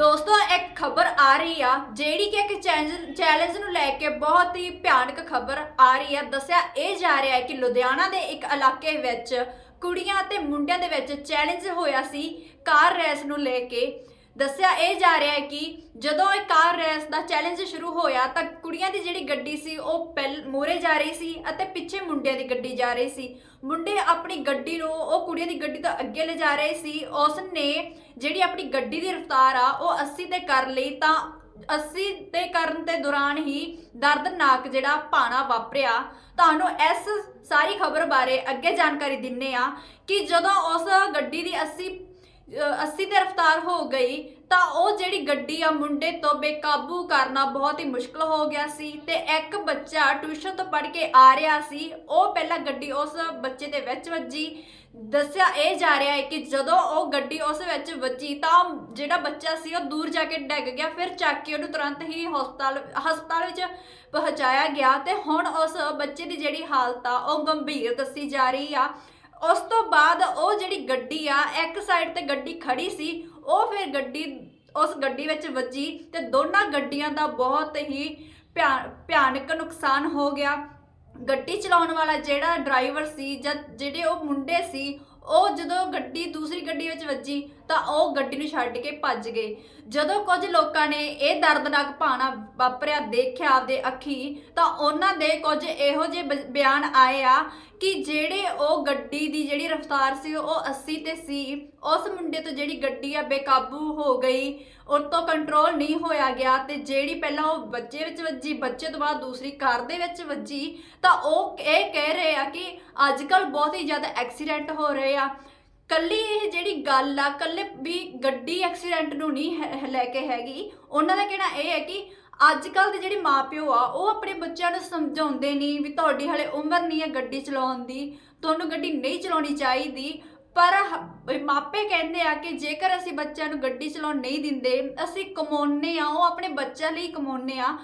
ਦੋਸਤੋ, ਇੱਕ ਖਬਰ ਆ ਰਹੀ ਆ, ਜਿਹੜੀ ਕਿ ਇੱਕ ਚੈਲੰਜ ਚੈਲੰਜ ਨੂੰ ਲੈ ਕੇ ਬਹੁਤ ਹੀ ਭਿਆਨਕ ਖਬਰ ਆ ਰਹੀ ਆ। ਦੱਸਿਆ ਇਹ ਜਾ ਰਿਹਾ ਹੈ ਕਿ ਲੁਧਿਆਣਾ ਦੇ ਇੱਕ ਇਲਾਕੇ ਵਿੱਚ ਕੁੜੀਆਂ ਅਤੇ ਮੁੰਡਿਆਂ ਦੇ ਵਿੱਚ ਚੈਲੰਜ ਹੋਇਆ ਸੀ, ਕਾਰ ਰੇਸ ਨੂੰ ਲੈ ਕੇ। ਦੱਸਿਆ ਇਹ ਜਾ ਰਿਹਾ ਹੈ ਕਿ ਜਦੋਂ ਇਹ ਕਾਰ ਰੇਸ ਦਾ ਚੈਲੰਜ ਸ਼ੁਰੂ ਹੋਇਆ ਤਾਂ ਕੁੜੀਆਂ ਦੀ ਜਿਹੜੀ ਗੱਡੀ ਸੀ, ਉਹ ਪਹਿਲ ਮੂਹਰੇ ਜਾ ਰਹੀ ਸੀ ਅਤੇ ਪਿੱਛੇ ਮੁੰਡਿਆਂ ਦੀ ਗੱਡੀ ਜਾ ਰਹੀ ਸੀ। ਮੁੰਡੇ ਆਪਣੀ ਗੱਡੀ ਨੂੰ, ਉਹ ਕੁੜੀਆਂ ਦੀ ਗੱਡੀ ਤੋਂ ਅੱਗੇ ਲੈ ਜਾ ਰਹੇ ਸੀ। ਉਸ ਨੇ ਜਿਹੜੀ ਆਪਣੀ ਗੱਡੀ ਦੀ ਰਫ਼ਤਾਰ ਆ, ਉਹ 80 ਤੇ ਕਰ ਲਈ ਤਾਂ 80 ਤੇ ਕਰਨ ਦੇ ਦੌਰਾਨ ਹੀ ਦਰਦਨਾਕ ਜਿਹੜਾ ਭਾਣਾ ਵਾਪਰਿਆ। ਤੁਹਾਨੂੰ ਇਸ ਸਾਰੀ ਖਬਰ ਬਾਰੇ ਅੱਗੇ ਜਾਣਕਾਰੀ ਦਿੰਨੇ ਆ ਕਿ ਜਦੋਂ ਉਸ ਗੱਡੀ ਦੀ 80 80 ਤੇ ਰਫ਼ਤਾਰ ਹੋ ਗਈ, ਤਾਂ ਉਹ ਜਿਹੜੀ ਗੱਡੀ ਆ ਮੁੰਡੇ ਤੋਂ ਬੇਕਾਬੂ ਕਰਨਾ ਬਹੁਤ ਹੀ ਮੁਸ਼ਕਲ ਹੋ ਗਿਆ ਸੀ ਤੇ ਇੱਕ ਬੱਚਾ ਟਿਊਸ਼ਨ ਤੋਂ ਪੜ੍ਹ ਕੇ ਆ ਰਿਹਾ ਸੀ, ਉਹ ਪਹਿਲਾਂ ਗੱਡੀ ਉਸ ਬੱਚੇ ਦੇ ਵਿੱਚ ਵੱਜੀ। ਦੱਸਿਆ ਇਹ ਜਾ ਰਿਹਾ ਹੈ ਕਿ ਜਦੋਂ ਉਹ ਗੱਡੀ ਉਸ ਵਿੱਚ ਵੱਜੀ, ਤਾਂ ਜਿਹੜਾ ਬੱਚਾ ਸੀ ਉਹ ਦੂਰ ਜਾ ਕੇ ਡਿੱਗ ਗਿਆ, ਫਿਰ ਚੱਕ ਕੇ ਉਹਨੂੰ ਤੁਰੰਤ ਹੀ ਹਸਪਤਾਲ ਹਸਪਤਾਲ ਵਿੱਚ ਪਹੁੰਚਾਇਆ ਗਿਆ ਤੇ ਹੁਣ ਉਸ ਬੱਚੇ ਦੀ ਜਿਹੜੀ ਹਾਲਤ ਆ, ਉਹ ਗੰਭੀਰ ਦੱਸੀ ਜਾ ਰਹੀ ਆ। ਉਸ ਤੋਂ ਬਾਅਦ ਉਹ ਜਿਹੜੀ ਗੱਡੀ ਆ, ਇੱਕ ਸਾਈਡ ਤੇ ਗੱਡੀ ਖੜੀ ਸੀ, ਉਹ ਫਿਰ ਗੱਡੀ, ਉਸ ਗੱਡੀ ਵਿੱਚ ਵੱਜੀ ਤੇ ਦੋਨਾਂ ਗੱਡੀਆਂ ਦਾ ਬਹੁਤ ਹੀ ਭਿਆ- ਭਿਆਨਕ ਨੁਕਸਾਨ ਹੋ ਗਿਆ। ਗੱਡੀ ਚਲਾਉਣ ਵਾਲਾ ਜਿਹੜਾ ਡਰਾਈਵਰ ਸੀ ਜਾਂ ਜਿਹੜੇ ਉਹ ਮੁੰਡੇ ਸੀ, ਉਹ ਜਦੋਂ ਗੱਡੀ, ਦੂਸਰੀ ਗੱਡੀ ਵਿੱਚ ਵੱਜੀ ਤਾਂ ਉਹ ਗੱਡੀ ਨੂੰ ਛੱਡ ਕੇ ਭੱਜ ਗਏ। ਜਦੋਂ ਕੁਝ ਲੋਕਾਂ ਨੇ ਇਹ ਦਰਦਨਾਕ ਭਾਣਾ ਵਾਪਰਿਆ, ਦੇਖਿਆ ਆਪਦੇ ਅੱਖੀ, ਤਾਂ ਉਹਨਾਂ ਦੇ ਕੁਝ ਇਹੋ ਜਿਹੇ ਬ- ਬਿਆਨ ਆਏ ਆ ਕਿ ਜਿਹੜੇ ਉਹ ਗੱਡੀ ਦੀ ਜਿਹੜੀ ਰਫ਼ਤਾਰ ਸੀ, ਉਹ 80 ਤੇ ਸੀ, ਉਸ ਮੁੰਡੇ ਤੋਂ ਜਿਹੜੀ ਗੱਡੀ ਆ ਬੇਕਾਬੂ ਹੋ ਗਈ ਉਹ ਤੋਂ ਕੰਟਰੋਲ ਨਹੀਂ ਹੋਇਆ ਗਿਆ ਤੇ ਜਿਹੜੀ ਪਹਿਲਾਂ ਉਹ ਬੱਚੇ ਵਿੱਚ ਵੱਜੀ, ਬੱਚੇ ਤੋਂ ਬਾਅਦ ਦੂਸਰੀ ਕਾਰ ਦੇ ਵਿੱਚ ਵੱਜੀ, ਤਾਂ ਉਹ ਇਹ ਕਹਿ ਰਹੇ ਆ ਕਿ ਅੱਜ ਕੱਲ ਬਹੁਤ ਹੀ ਜ਼ਿਆਦਾ ਐਕਸੀਡੈਂਟ ਹੋ ਰਹੇ ਆ। ਕੱਲੀ ਇਹ ਜਿਹੜੀ ਗੱਲ ਆ, ਕੱਲੇ ਵੀ ਗੱਡੀ ਐਕਸੀਡੈਂਟ ਨੂੰ ਨਹੀਂ ਹੈ- ਲੈ ਕੇ ਹੈਗੀ, ਉਹਨਾਂ ਦਾ ਕਹਿਣਾ ਇਹ ਹੈ ਕਿ ਅੱਜ ਕੱਲ ਦੇ ਜਿਹੜੇ ਮਾਪਿਓ ਆ, ਉਹ ਆਪਣੇ ਬੱਚਿਆਂ ਨੂੰ ਸਮਝਾਉਂਦੇ ਨਹੀਂ ਵੀ ਤੁਹਾਡੀ ਹਲੇ ਉਮਰ ਨਹੀਂ ਹੈ ਗੱਡੀ ਚਲਾਉਣ ਦੀ, ਤੁਹਾਨੂੰ ਗੱਡੀ ਨਹੀਂ ਚਲਾਉਣੀ ਚਾਹੀਦੀ। ਪਰ ਮਾਪੇ ਕਹਿੰਦੇ ਆ ਕਿ ਜੇਕਰ ਅਸੀਂ ਬੱਚਿਆਂ ਨੂੰ ਗੱਡੀ ਚਲਾਉਣ ਨਹੀਂ ਦਿੰਦੇ, ਅਸੀਂ ਕਮਾਉਨੇ ਆ, ਉਹ ਆਪਣੇ ਬੱਚਿਆਂ ਲਈ ਕਮਾਉਨੇ ਆ।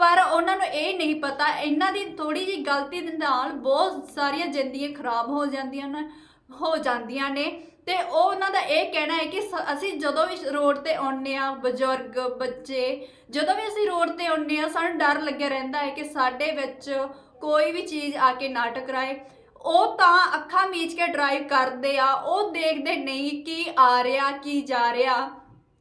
ਪਰ ਉਹਨਾਂ ਨੂੰ ਇਹ ਨਹੀਂ ਪਤਾ, ਇਹਨਾਂ ਦੀ ਥੋੜੀ ਜਿਹੀ ਗਲਤੀ ਦੇ ਨਾਲ ਬਹੁਤ ਸਾਰੀਆਂ ਜ਼ਿੰਦਗੀਆਂ ਖਰਾਬ ਹੋ ਜਾਂਦੀਆਂ ਨੇ। ਹੋ ਜਾਂਦੀਆਂ ਨੇ ਤੇ ਉਹ ਉਹਨਾਂ ਦਾ ਇਹ ਕਹਿਣਾ ਹੈ ਕਿ ਸ- ਅਸੀਂ ਜਦੋਂ ਵੀ ਰੋਡ ਤੇ ਆਉਂਦੇ ਆ ਬਜ਼ੁਰਗ, ਬੱਚੇ, ਜਦੋਂ ਵੀ ਅਸੀਂ ਰੋਡ ਤੇ ਆਉਂਦੇ ਆ ਸਾਨੂੰ ਡਰ ਲੱਗਿਆ ਰਹਿੰਦਾ ਹੈ ਕਿ ਸਾਡੇ ਵਿੱਚ ਕੋਈ ਵੀ ਚੀਜ਼ ਆ ਕੇ ਨਾ ਟਕਰਾਏ। ਉਹ ਤਾਂ ਅੱਖਾਂ ਮੀਚ ਕੇ ਡਰਾਈਵ ਕਰਦੇ ਆ, ਉਹ ਦੇਖਦੇ ਨਹੀਂ ਕੀ ਆ ਰਿਹਾ, ਕੀ ਜਾ ਰਿਹਾ।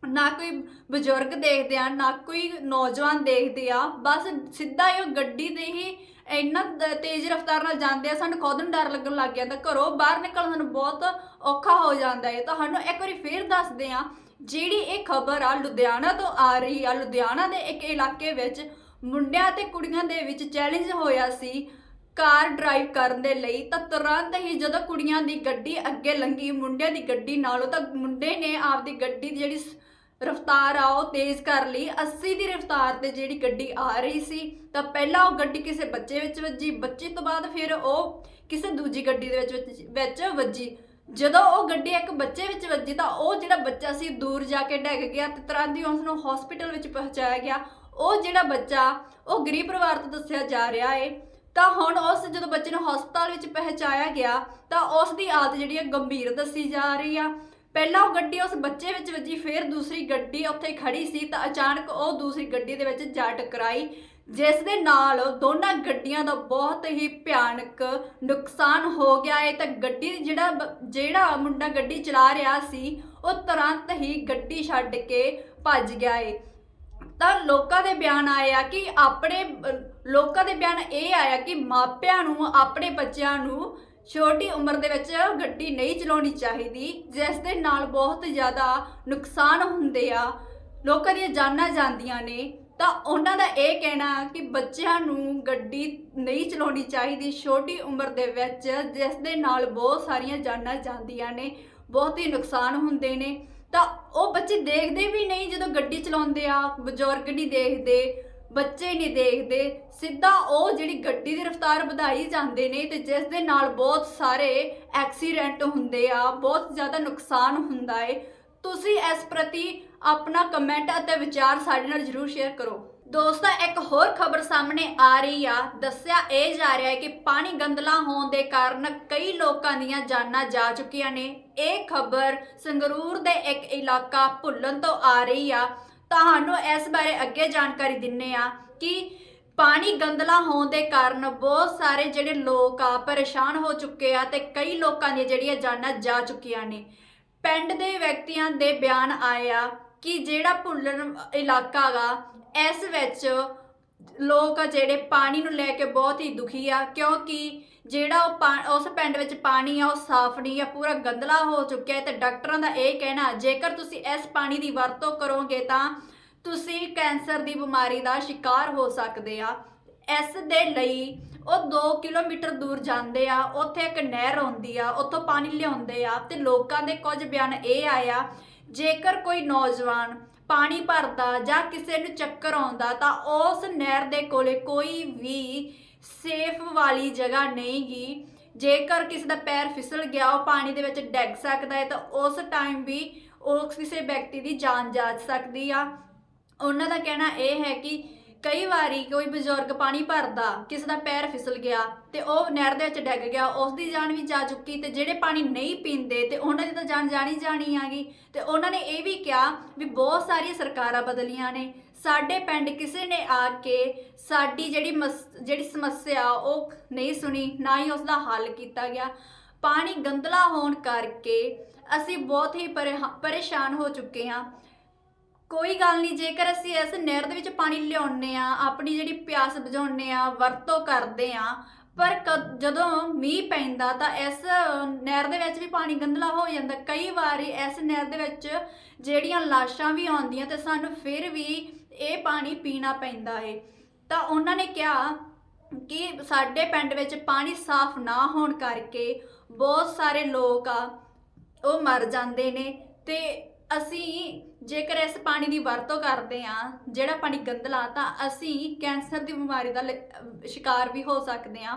ਨਾ ਕੋਈ ਬਜ਼ੁਰਗ ਦੇਖਦੇ ਆ, ਨਾ ਕੋਈ ਨੌਜਵਾਨ ਦੇਖਦੇ ਆ, ਬਸ ਸਿੱਧਾ ਹੀ ਉਹ ਗੱਡੀ ਦੇ ਹੀ ਇੰਨਾ ਦ- ਤੇਜ਼ ਰਫ਼ਤਾਰ ਨਾਲ ਜਾਂਦੇ ਆ, ਸਾਨੂੰ ਖੁਦ ਨੂੰ ਡਰ ਲੱਗਣ ਲੱਗ ਜਾਂਦਾ, ਘਰੋਂ ਬਾਹਰ ਨਿਕਲਣ ਸਾਨੂੰ ਬਹੁਤ ਔਖਾ ਹੋ ਜਾਂਦਾ ਹੈ। ਤੁਹਾਨੂੰ ਇੱਕ ਵਾਰੀ ਫੇਰ ਦੱਸਦੇ ਆ ਜਿਹੜੀ ਇਹ ਖਬਰ ਆ ਲੁਧਿਆਣਾ ਤੋਂ ਆ ਰਹੀ ਆ, ਲੁਧਿਆਣਾ ਦੇ ਇੱਕ ਇਲਾਕੇ ਵਿੱਚ ਮੁੰਡਿਆਂ ਤੇ ਕੁੜੀਆਂ ਦੇ ਵਿੱਚ ਚੈਲੰਜ ਹੋਇਆ ਸੀ ਕਾਰ ਡਰਾਈਵ ਕਰਨ ਦੇ ਲਈ। ਤਾਂ ਤੁਰੰਤ ਹੀ ਜਦੋਂ ਕੁੜੀਆਂ ਦੀ ਗੱਡੀ ਅੱਗੇ ਲੰਗੀ ਮੁੰਡਿਆਂ ਦੀ ਗੱਡੀ ਨਾਲੋਂ ਤਾਂ ਮੁੰਡੇ ਨੇ ਆਪਦੀ ਗੱਡੀ ਦੀ ਜਿਹੜੀ ਸ- ਰਫ਼ਤਾਰ ਆ ਉਹ ਤੇਜ਼ ਕਰ ਲਈ। 80 ਦੀ ਰਫ਼ਤਾਰ ਤੇ ਜਿਹੜੀ ਗੱਡੀ ਆ ਰਹੀ ਸੀ, ਤਾਂ ਪਹਿਲਾਂ ਉਹ ਗੱਡੀ ਕਿਸੇ ਬੱਚੇ ਵਿੱਚ ਵੱਜੀ। ਬੱਚੇ ਤੋਂ ਬਾਅਦ ਫਿਰ ਉਹ ਕਿਸੇ ਦੂਜੀ ਗੱਡੀ ਦੇ ਵਿੱਚ ਵਿੱਚ- ਵੱਜੀ। ਜਦੋਂ ਉਹ ਗੱਡੀ ਇੱਕ ਬੱਚੇ ਵਿੱਚ ਵੱਜੀ, ਤਾਂ ਉਹ ਜਿਹੜਾ ਬੱਚਾ ਸੀ, ਦੂਰ ਜਾ ਕੇ ਡਿੱਗ ਗਿਆ ਤੇ ਤੁਰੰਤ ਹੀ ਉਸ ਨੂੰ ਹਸਪੀਟਲ ਵਿੱਚ ਪਹੁੰਚਾਇਆ ਗਿਆ। ਉਹ ਜਿਹੜਾ ਬੱਚਾ, ਉਹ ਗਰੀਬ ਪਰਿਵਾਰ ਤੋਂ ਦੱਸਿਆ ਜਾ ਰਿਹਾ ਏ, ਤਾਂ ਹੁਣ ਉਸ ਜਦੋਂ ਬੱਚੇ ਨੂੰ ਹਸਪਤਾਲ ਵਿੱਚ ਪਹੁੰਚਾਇਆ ਗਿਆ, ਤਾਂ ਉਸ ਦੀ ਹਾਲਤ ਜਿਹੜੀ ਹੈ ਗੰਭੀਰ ਦੱਸੀ ਜਾ ਰਹੀ ਆ। ਪਹਿਲਾਂ ਉਹ ਗੱਡੀ ਉਸ ਬੱਚੇ ਵਿੱਚ ਵੱਜੀ, ਫਿਰ ਦੂਸਰੀ ਗੱਡੀ ਉੱਥੇ ਖੜੀ ਸੀ ਤਾਂ ਅਚਾਨਕ ਉਹ ਦੂਸਰੀ ਗੱਡੀ ਦੇ ਵਿੱਚ ਜਾ ਟਕਰਾਈ, ਜਿਸ ਦੇ ਨਾਲ ਦੋਨਾਂ ਗੱਡੀਆਂ ਦਾ ਬਹੁਤ ਹੀ ਭਿਆਨਕ ਨੁਕਸਾਨ ਹੋ ਗਿਆ। ਹੈ ਤਾਂ ਗੱਡੀ ਜਿਹੜਾ ਬ- ਜਿਹੜਾ ਮੁੰਡਾ ਗੱਡੀ ਚਲਾ ਰਿਹਾ ਸੀ, ਉਹ ਤੁਰੰਤ ਹੀ ਗੱਡੀ ਛੱਡ ਕੇ ਭੱਜ ਗਿਆ ਏ। ਤਾਂ ਲੋਕਾਂ ਦੇ ਬਿਆਨ ਆਏ ਆ ਕਿ ਆਪਣੇ ਲੋਕਾਂ ਦੇ ਬਿਆਨ ਇਹ ਆਇਆ ਕਿ ਮਾਪਿਆਂ ਨੂੰ, ਆਪਣੇ ਬੱਚਿਆਂ ਨੂੰ ਛੋਟੀ ਉਮਰ ਦੇ ਵਿੱਚ ਗੱਡੀ ਨਹੀਂ ਚਲਾਉਣੀ ਚਾਹੀਦੀ, ਜਿਸ ਦੇ ਨਾਲ ਬਹੁਤ ਜ਼ਿਆਦਾ ਨੁਕਸਾਨ ਹੁੰਦੇ ਆ। ਲੋਕਾਂ ਦੀਆਂ ਜਾਨਾਂ ਜਾਂਦੀਆਂ ਨੇ। ਤਾਂ ਉਹਨਾਂ ਦਾ ਇਹ ਕਹਿਣਾ ਕਿ ਬੱਚਿਆਂ ਨੂੰ ਗੱਡੀ ਨਹੀਂ ਚਲਾਉਣੀ ਚਾਹੀਦੀ ਛੋਟੀ ਉਮਰ ਦੇ ਵਿੱਚ, ਜਿਸ ਦੇ ਨਾਲ ਬਹੁਤ ਸਾਰੀਆਂ ਜਾਨਾਂ ਜਾਂਦੀਆਂ ਨੇ, ਬਹੁਤ ਹੀ ਨੁਕਸਾਨ ਹੁੰਦੇ ਨੇ। ਤਾਂ ਉਹ ਬੱਚੇ ਦੇਖਦੇ ਵੀ ਨਹੀਂ ਜਦੋਂ ਗੱਡੀ ਚਲਾਉਂਦੇ ਆ, ਬਜ਼ੁਰਗ ਨਹੀਂ ਦੇਖਦੇ। ਬੱਚੇ ਨਹੀਂ ਦੇਖਦੇ, ਸਿੱਧਾ ਉਹ ਜਿਹੜੀ ਗੱਡੀ ਦੀ ਰਫ਼ਤਾਰ ਵਧਾਈ ਜਾਂਦੇ ਨੇ ਤੇ ਜਿਸ ਦੇ ਨਾਲ ਬਹੁਤ ਸਾਰੇ ਐਕਸੀਡੈਂਟ ਹੁੰਦੇ ਆ, ਬਹੁਤ ਜ਼ਿਆਦਾ ਨੁਕਸਾਨ ਹੁੰਦਾ ਏ। ਤੁਸੀਂ ਇਸ ਪ੍ਰਤੀ ਆਪਣਾ ਕਮੈਂਟ ਅਤੇ ਵਿਚਾਰ ਸਾਡੇ ਨਾਲ ਜਰੂਰ ਸ਼ੇਅਰ ਕਰੋ। ਦੋਸਤਾਂ, ਇੱਕ ਹੋਰ ਖਬਰ ਸਾਹਮਣੇ ਆ ਰਹੀ ਆ। ਦੱਸਿਆ ਇਹ ਜਾ ਰਿਹਾ ਹੈ ਕਿ ਪਾਣੀ ਗੰਦਲਾ ਹੋਣ ਦੇ ਕਾਰਨ ਕਈ ਲੋਕਾਂ ਦੀਆਂ ਜਾਨਾਂ ਜਾ ਚੁੱਕੀਆਂ ਨੇ। ਇਹ ਖਬਰ ਸੰਗਰੂਰ ਦੇ ਇੱਕ ਇਲਾਕਾ ਭੁੱਲਣ ਤੋਂ ਆ ਰਹੀ ਆ। ਤੁਹਾਨੂੰ ਇਸ ਬਾਰੇ ਅੱਗੇ ਜਾਣਕਾਰੀ ਦਿੰਨੇ ਆ ਕਿ ਪਾਣੀ ਗੰਦਲਾ ਹੋਣ ਦੇ ਕਾਰਨ ਬਹੁਤ ਸਾਰੇ ਜਿਹੜੇ ਲੋਕ ਆ ਪਰੇਸ਼ਾਨ ਹੋ ਚੁੱਕੇ ਆ ਤੇ ਕਈ ਲੋਕਾਂ ਦੀਆਂ ਜਿਹੜੀਆਂ ਜਾਨਾਂ ਜਾ ਚੁੱਕੀਆਂ ਨੇ। ਪਿੰਡ ਦੇ ਵਿਅਕਤੀਆਂ ਦੇ ਬਿਆਨ ਆਏ ਆ ਕਿ ਜਿਹੜਾ ਭੁੱਲਣ ਇਲਾਕਾ ਗਾ, ਇਸ ਵਿੱਚ ਲੋਕ ਆ ਜਿਹੜੇ ਪਾਣੀ ਨੂੰ ਲੈ ਕੇ ਬਹੁਤ ਹੀ ਦੁਖੀ ਆ ਕਿਉਂਕਿ ਜਿਹੜਾ ਉਹ ਪਾ- ਉਸ ਪਿੰਡ ਵਿੱਚ ਪਾਣੀ ਆ, ਉਹ ਸਾਫ਼ ਨਹੀਂ ਆ, ਪੂਰਾ ਗੰਦਲਾ ਹੋ ਚੁੱਕਿਆ ਹੈ ਤੇ ਡਾਕਟਰਾਂ ਦਾ ਇਹ ਕਹਿਣਾ, ਜੇਕਰ ਤੁਸੀਂ ਇਸ ਪਾਣੀ ਦੀ ਵਰਤੋਂ ਕਰੋਗੇ ਤਾਂ ਤੁਸੀਂ ਕੈਂਸਰ ਦੀ ਬਿਮਾਰੀ ਦਾ ਸ਼ਿਕਾਰ ਹੋ ਸਕਦੇ ਆ। ਇਸ ਦੇ ਲਈ ਉਹ 2 ਕਿਲੋਮੀਟਰ ਦੂਰ ਜਾਂਦੇ ਆ, ਉੱਥੇ ਇੱਕ ਨਹਿਰ ਆਉਂਦੀ ਆ, ਉੱਥੋਂ ਪਾਣੀ ਲਿਆਉਂਦੇ ਆ ਤੇ ਲੋਕਾਂ ਦੇ ਕੁਝ ਬਿਆਨ ਇਹ ਆਇਆ ਜੇਕਰ ਕੋਈ ਨੌਜਵਾਨ ਪਾਣੀ ਭਰਦਾ ਜਾਂ ਕਿਸੇ ਨੂੰ ਚੱਕਰ ਆਉਂਦਾ ਤਾਂ ਉਸ ਨਹਿਰ ਦੇ ਕੋਲੇ ਕੋਈ ਵੀ ਸੇਫ ਵਾਲੀ ਜਗ੍ਹਾ ਨਹੀਂਗੀ ਜੇਕਰ ਕਿਸੇ ਦਾ ਪੈਰ ਫਿਸਲ ਗਿਆ, ਉਹ ਪਾਣੀ ਦੇ ਵਿੱਚ ਡਿੱਗ ਸਕਦਾ ਹੈ, ਤਾਂ ਉਸ ਟਾਈਮ ਵੀ ਉਹ ਕਿਸੇ ਵਿਅਕਤੀ ਦੀ ਜਾਨ ਜਾ ਸਕਦੀ ਆ। ਉਹਨਾਂ ਦਾ ਕਹਿਣਾ ਇਹ ਹੈ ਕਿ ਕਈ ਵਾਰੀ ਕੋਈ ਬਜ਼ੁਰਗ ਪਾਣੀ ਭਰਦਾ, ਕਿਸੇ ਦਾ ਪੈਰ ਫਿਸਲ ਗਿਆ ਤੇ ਉਹ ਨਹਿਰ ਦੇ ਵਿੱਚ ਡਿੱਗ ਗਿਆ ਉਸ ਦੀ ਜਾਨ ਵੀ ਜਾ ਚੁੱਕੀ ਤੇ ਜਿਹੜੇ ਪਾਣੀ ਨਹੀਂ ਪੀਂਦੇ ਤੇ ਉਹਨਾਂ ਦੀ ਤਾਂ ਜਾਨ ਜਾਣੀ ਜਾਣੀ ਆ ਗਈ ਤੇ ਉਹਨਾਂ ਨੇ ਇਹ ਵੀ ਕਿਹਾ ਵੀ ਬਹੁਤ ਸਾਰੀਆਂ ਸਰਕਾਰਾਂ ਬਦਲੀਆਂ ਨੇ। ਸਾਡੇ ਪਿੰਡ ਕਿਸੇ ਨੇ ਆ ਕੇ ਸਾਡੀ ਜਿਹੜੀ ਮਸ- ਜਿਹੜੀ ਸਮੱਸਿਆ ਉਹ ਨਹੀਂ ਸੁਣੀ, ਨਾ ਹੀ ਉਸ ਦਾ ਹੱਲ ਕੀਤਾ ਗਿਆ। ਪਾਣੀ ਗੰਦਲਾ ਹੋਣ ਕਰਕੇ ਅਸੀਂ ਬਹੁਤ ਹੀ ਪਰੇ- ਪਰੇਸ਼ਾਨ ਹੋ ਚੁੱਕੇ ਹਾਂ। ਕੋਈ ਗੱਲ ਨਹੀਂ, ਜੇਕਰ ਅਸੀਂ ਇਸ ਨਹਿਰ ਦੇ ਵਿੱਚ ਪਾਣੀ ਲਿਆਉਂਦੇ ਆ ਆਪਣੀ ਜਿਹੜੀ ਪਿਆਸ ਬੁਝਾਉਂਦੇ ਆ ਵਰਤੋਂ ਕਰਦੇ ਆ ਪਰ ਕ- ਜਦੋਂ ਮੀਂਹ ਪੈਂਦਾ ਤਾਂ ਇਸ ਨਹਿਰ ਦੇ ਵਿੱਚ ਵੀ ਪਾਣੀ ਗੰਦਲਾ ਹੋ ਜਾਂਦਾ। ਕਈ ਵਾਰੀ ਇਸ ਨਹਿਰ ਦੇ ਵਿੱਚ ਜਿਹੜੀਆਂ ਲਾਸ਼ਾਂ ਵੀ ਆਉਂਦੀਆਂ ਤੇ ਸਾਨੂੰ ਫਿਰ ਵੀ ਇਹ ਪਾਣੀ ਪੀਣਾ ਪੈਂਦਾ ਏ ਤਾਂ ਉਹਨਾਂ ਨੇ ਕਿਹਾ ਕਿ ਸਾਡੇ ਪਿੰਡ ਵਿੱਚ ਪਾਣੀ ਸਾਫ਼ ਨਾ ਹੋਣ ਕਰਕੇ ਬਹੁਤ ਸਾਰੇ ਲੋਕ ਆ, ਉਹ ਮਰ ਜਾਂਦੇ ਨੇ ਤੇ ਅਸੀਂ ਜੇਕਰ ਇਸ ਪਾਣੀ ਦੀ ਵਰਤੋਂ ਕਰਦੇ ਆ ਜਿਹੜਾ ਪਾਣੀ ਗੰਦਲਾ ਤਾਂ ਅਸੀਂ ਕੈਂਸਰ ਦੀ ਬਿਮਾਰੀ ਦਾ ਲ- ਸ਼ਿਕਾਰ ਵੀ ਹੋ ਸਕਦੇ ਆ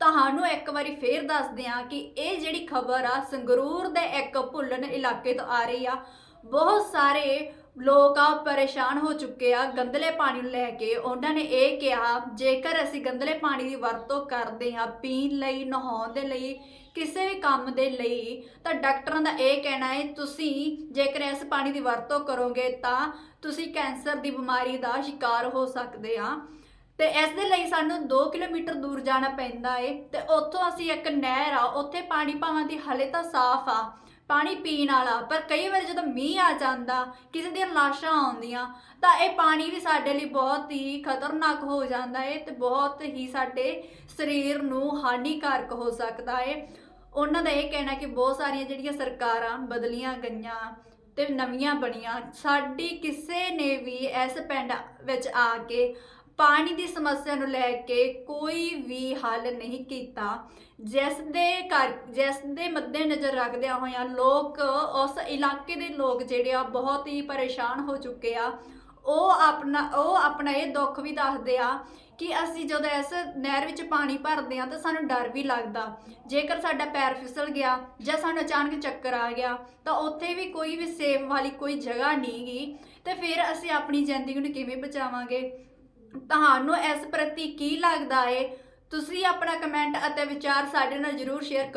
ਤੁਹਾਨੂੰ ਇੱਕ ਵਾਰੀ ਫੇਰ ਦੱਸਦੇ ਆ ਕਿ ਇਹ ਜਿਹੜੀ ਖਬਰ ਆ, ਸੰਗਰੂਰ ਦੇ ਇੱਕ ਭੁੱਲਣ ਇਲਾਕੇ ਤੋਂ ਆ ਰਹੀ ਆ। ਬਹੁਤ ਸਾਰੇ ਲੋਕ ਆ ਪਰੇਸ਼ਾਨ ਹੋ ਚੁੱਕੇ ਆ ਗੰਦਲੇ ਪਾਣੀ ਨੂੰ ਲੈ ਕੇ। ਉਹਨਾਂ ਨੇ ਇਹ ਕਿਹਾ, ਜੇਕਰ ਅਸੀਂ ਗੰਦਲੇ ਪਾਣੀ ਦੀ ਵਰਤੋਂ ਕਰਦੇ ਹਾਂ ਪੀਣ ਲਈ, ਨਹਾਉਣ ਦੇ ਲਈ, ਕਿਸੇ ਵੀ ਕੰਮ ਦੇ ਲਈ, ਤਾਂ ਡਾਕਟਰਾਂ ਦਾ ਇਹ ਕਹਿਣਾ ਹੈ, ਤੁਸੀਂ ਜੇਕਰ ਇਸ ਪਾਣੀ ਦੀ ਵਰਤੋਂ ਕਰੋਗੇ, ਤਾਂ ਤੁਸੀਂ ਕੈਂਸਰ ਦੀ ਬਿਮਾਰੀ ਦਾ ਸ਼ਿਕਾਰ ਹੋ ਸਕਦੇ ਆ। ਤੇ ਇਸ ਦੇ ਲਈ ਸਾਨੂੰ 2 ਕਿਲੋਮੀਟਰ ਦੂਰ ਜਾਣਾ ਪੈਂਦਾ ਏ। ਤੇ ਉੱਥੋਂ ਅਸੀਂ ਇੱਕ ਨਹਿਰ ਆ, ਉੱਥੇ ਪਾਣੀ ਭਾਵਾਂ ਦੀ ਹਲੇ ਤਾਂ ਸਾਫ਼ ਆ। ਪਾਣੀ ਪੀਣ ਵਾਲਾ, ਪਰ ਕਈ ਵਾਰ ਜਦੋਂ ਮੀਂਹ ਆ ਜਾਂਦਾ, ਕਿਸੇ ਦੀਆਂ ਲਾਸ਼ਾਂ ਆਉਂਦੀਆਂ, ਤਾਂ ਇਹ ਪਾਣੀ ਵੀ ਸਾਡੇ ਲਈ ਬਹੁਤ ਹੀ ਖਤਰਨਾਕ ਹੋ ਜਾਂਦਾ ਏ ਤੇ ਬਹੁਤ ਹੀ ਸਾਡੇ ਸਰੀਰ ਨੂੰ ਹਾਨੀਕਾਰਕ ਹੋ ਸਕਦਾ ਹੈ ਉਹਨਾਂ ਦਾ ਇਹ ਕਹਿਣਾ ਕਿ ਬਹੁਤ ਸਾਰੀਆਂ ਜਿਹੜੀਆਂ ਸਰਕਾਰਾਂ ਬਦਲੀਆਂ ਗਈਆਂ ਤੇ ਨਵੀਆਂ ਬਣੀਆਂ, ਸਾਡੀ ਕਿਸੇ ਨੇ ਵੀ ਇਸ ਪਿੰਡ ਵਿੱਚ ਆ ਕੇ ਪਾਣੀ ਦੀ ਸਮੱਸਿਆ ਨੂੰ ਲੈ ਕੇ ਕੋਈ ਵੀ ਹੱਲ ਨਹੀਂ ਕੀਤਾ। ਜਿਸ ਦੇ ਕਰ ਜਿਸ ਦੇ ਮੱਦੇ ਨਜ਼ਰ ਰੱਖਦਿਆਂ ਹੋਇਆਂ ਲੋਕ, ਉਸ ਇਲਾਕੇ ਦੇ ਲੋਕ ਜਿਹੜੇ ਆ, ਬਹੁਤ ਹੀ ਪਰੇਸ਼ਾਨ ਹੋ ਚੁੱਕੇ ਆ। ਉਹ ਆਪਣਾ ਉਹ ਆਪਣਾ ਇਹ ਦੁੱਖ ਵੀ ਦੱਸਦੇ ਆ ਕਿ ਅਸੀਂ ਜਦੋਂ ਇਸ ਨਹਿਰ ਵਿੱਚ ਪਾਣੀ ਭਰਦੇ ਆ ਤਾਂ ਸਾਨੂੰ ਡਰ ਵੀ ਲੱਗਦਾ। ਜੇਕਰ ਸਾਡਾ ਪੈਰ ਫਿਸਲ ਗਿਆ ਜਾਂ ਸਾਨੂੰ ਅਚਾਨਕ ਚੱਕਰ ਆ ਗਿਆ, ਤਾਂ ਉੱਥੇ ਵੀ ਕੋਈ ਵੀ ਸੇਫ ਵਾਲੀ ਕੋਈ ਜਗ੍ਹਾ ਨਹੀਂ ਗਈ ਤੇ ਫਿਰ ਅਸੀਂ ਆਪਣੀ ਜ਼ਿੰਦਗੀ ਨੂੰ ਕਿਵੇਂ ਬਚਾਵਾਂਗੇ? ਤੁਹਾਨੂੰ ਇਸ ਪ੍ਰਤੀ ਕੀ ਲੱਗਦਾ ਏ? ਤੁਸੀਂ ਆਪਣਾ ਕਮੈਂਟ ਅਤੇ ਵਿਚਾਰ ਸਾਡੇ ਨਾਲ ਜਰੂਰ ਸ਼ੇਅਰ ਕਰੋ